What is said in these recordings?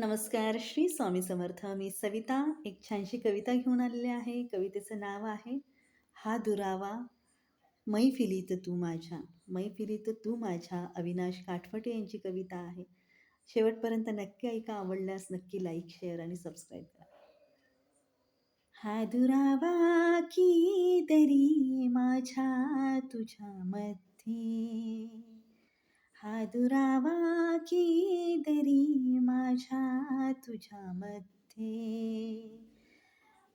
नमस्कार श्री स्वामी समर्थ. मी सविता एक छानशी कविता घेऊन आलेली आहे. कवितेचं नाव आहे हा दुरावा मैफिलीत तू माझ्या मैफिलीत तू माझ्या अविनाश काठवटे यांची कविता आहे. शेवटपर्यंत नक्की ऐका आवडल्यास नक्की लाईक शेअर आणि सबस्क्राईब करा. हा दुरावा की तरी माझ्या तुझ्यामध्ये हा दुरावा की दरी माझ्या तुझ्यामध्ये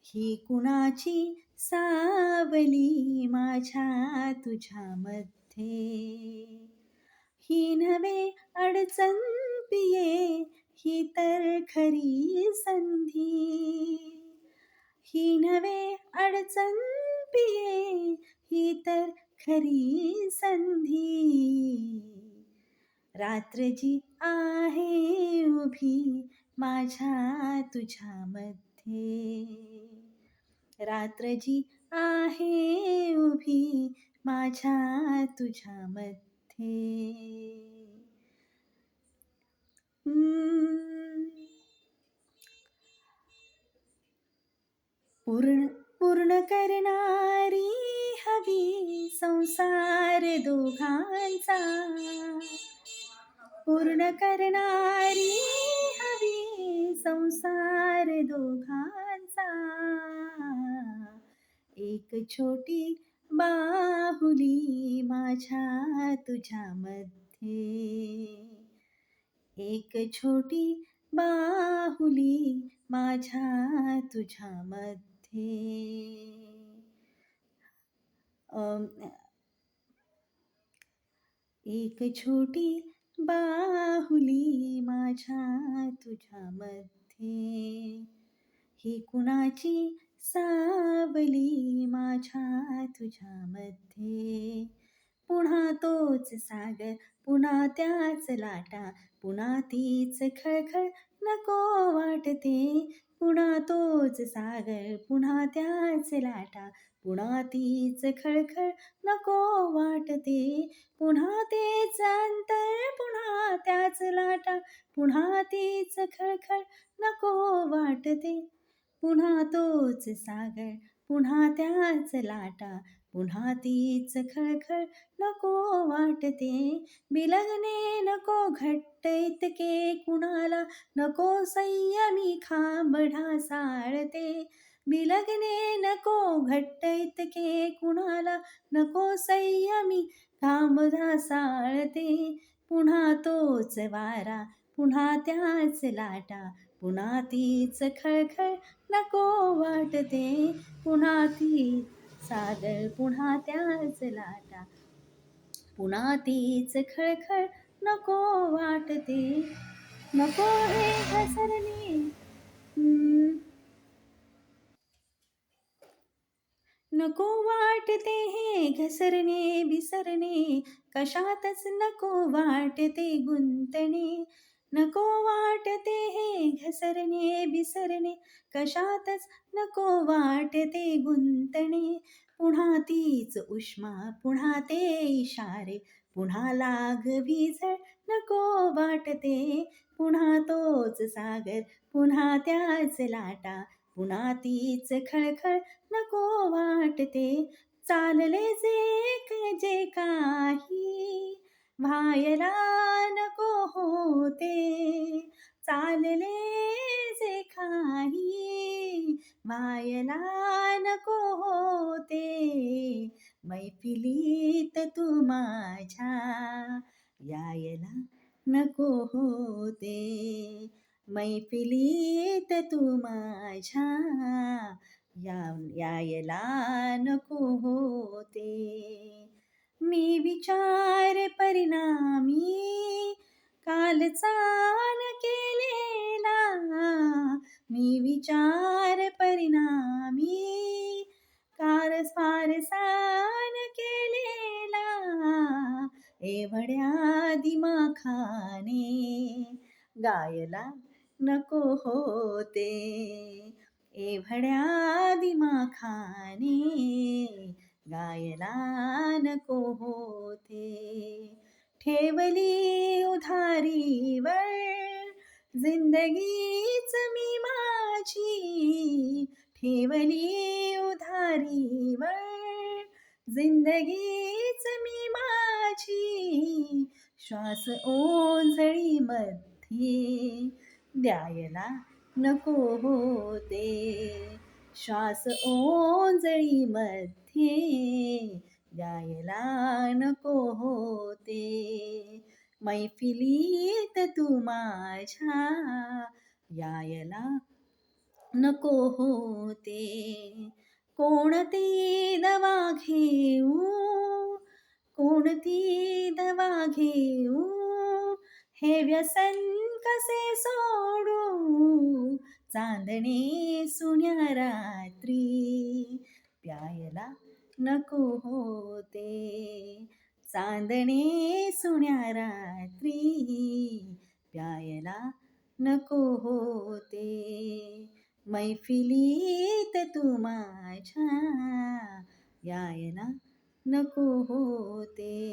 ही कुणाची सावली माझ्या तुझ्यामध्ये ही नवे अडचण पिये ही तर खरी संधी. ही नवे अडचण पिये ही तर खरी संधी. रात्र जी आहे उभी माझ्या तुझ्यामध्ये रात्र जी आहे उभी माझ्या तुझ्यामध्ये मध्ये. पूर्ण पूर्ण करणारी हवी संसार दोघांचा. पूर्ण करणारी हवी संसार दोघांचा. एक छोटी बाहुली माझ्या तुझ्यामध्ये एक छोटी बाहुली माझ्या तुझ्यामध्ये मध्ये. एक छोटी बाहुली माझ्या मध्ये. ही कुणाची सावली माझ्या मध्ये? पुन्हा तोच सागर पुन्हा त्याच लाटा पुन्हा तीच खळखळ नको वाटते. पुन्हा तोच सागर पुन्हा त्याच लाटा पुन्हा तीच खळखळ नको वाटते. पुन्हा तेच अंतर पुन्हा त्याच लाटा पुन्हा तीच खळखळ नको वाटते. पुन्हा तोच सागर पुन्हा त्याच लाटा पुन्हा तीच खळखळ नको वाटते. बिलगणे नको घट्ट इतके कुणाला नको संयमी खांबढा साळते. बिलगणे नको घट्ट इतके कुणाला नको संयमी खांब साळते. पुन्हा तोच वारा पुन्हा त्याच लाटा पुन्हा तीच खळखळ नको वाटते. पुन्हा ती सागर पुन्हा त्याच लाटा. पुन्हा तीच खळखळ नको वाटते. नको हे घसरणे. हम्म. नको वाटते हे घसरणे बिसरणे. कशातच नको वाटते गुंतणे. नको वाटते हे घसरणे बिसरणे. कशातच नको वाटते गुंतणे. पुन्हा तीच उष्मा पुन्हा ते इशारे. पुन्हा लाग विझळ नको वाटते. पुन्हा तोच सागर पुन्हा त्याच लाटा. पुन्हा तीच खळखळ नको वाटते. चालले जे जे काही. व्हायला नको होते चालले जे काही व्हायला नको होते मैफिलीत तू माझ्या यायला नको होते मैफिलीत तू माझ्या या यायला नको होते. मी विचार परिणामी कालचा न केलेला. मी विचार परिणामी कार फारसान केलेला. एवढ्या दिमाखाने गायला नको होते. एवढ्या दिमाखाने गायला नको होते ठेवली उधारीवर जिंदगीच मी माझी ठेवली उधारीवर जिंदगीच मी माझी श्वास ओंजळी मध्ये द्यायला नको होते. श्वास ओंजळी मध्ये द्यायला नको होते. मैफिलीत तू माझ्या यायला नको होते. कोणती दवा घेऊ कोणती दवा घेऊ हे व्यसन कसे सोडू? चांदणे सुन्या रात्री. प्यायला नको होते. चांदणे सुन्या रात्री. प्यायला नको होते. मैफिलीत तू माझ्या यायला नको होते.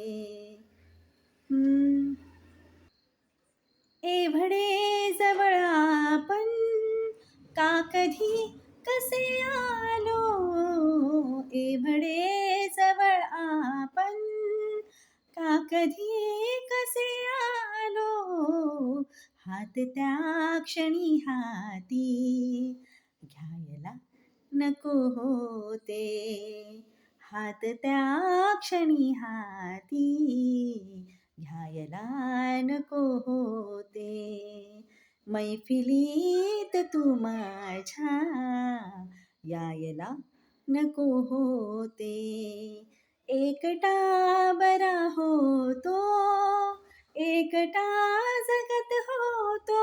एवढे जवळ आपण का कधी? कसे आलो? एवढे जवळ आपण. का कधी? कसे आलो? हात त्या क्षणी हाती. घ्यायला नको होते. हात त्या क्षणी हाती. घ्यायला नको होते. मैफिलीत तू माझ्या यायला नको होते. एकटा बरा होतो एकटा जगत होतो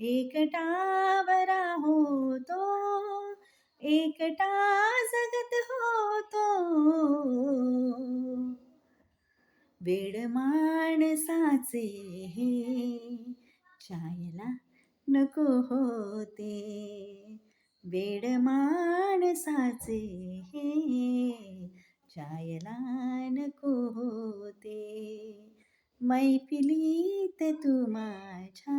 एकटा बरा होतो एकटा जगत होतो. वेड माणसाचे हे चायला नको होते. वेड माणसाचे हे चायला नको होते. मैफिलीत तू माझ्या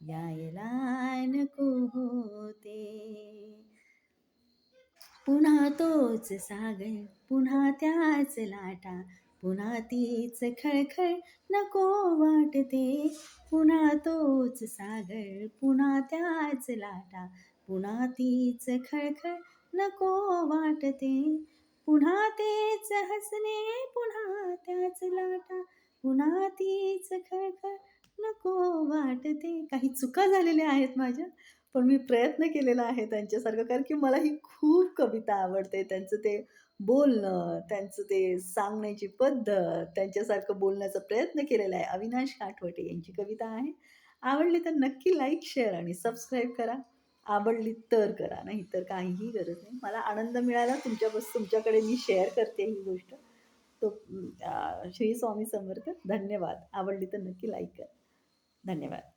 यायला नको होते. पुन्हा तोच सागर पुन्हा त्याच लाटा पुन्हा तीच खळखळ नको वाटते. पुन्हा तोच सागर पुन्हा त्याच लाटा. पुन्हा तीच खळखळ नको वाटते. पुन्हा तेच हसणे पुन्हा त्याच लाटा. पुन्हा तीच खळखळ नको वाटते. काही चुका झालेल्या आहेत माझ्या पण मी प्रयत्न केलेला आहे त्यांच्यासारखं कारण की मला ही खूप कविता आवडते. त्यांचं ते बोलणं त्यांचं ते सांगण्याची पद्धत त्यांच्यासारखं बोलण्याचा प्रयत्न केलेला आहे. अविनाश काठवटे यांची कविता आहे. आवडली तर नक्की लाईक शेअर आणि सबस्क्राईब करा. आवडली तर करा नाही तर काहीही गरज नाही. मला आनंद मिळाला तुमच्यापासून तुमच्याकडे मी शेअर करते ही गोष्ट. तो श्री स्वामी समर्थ धन्यवाद. आवडली तर नक्की लाईक करा. धन्यवाद.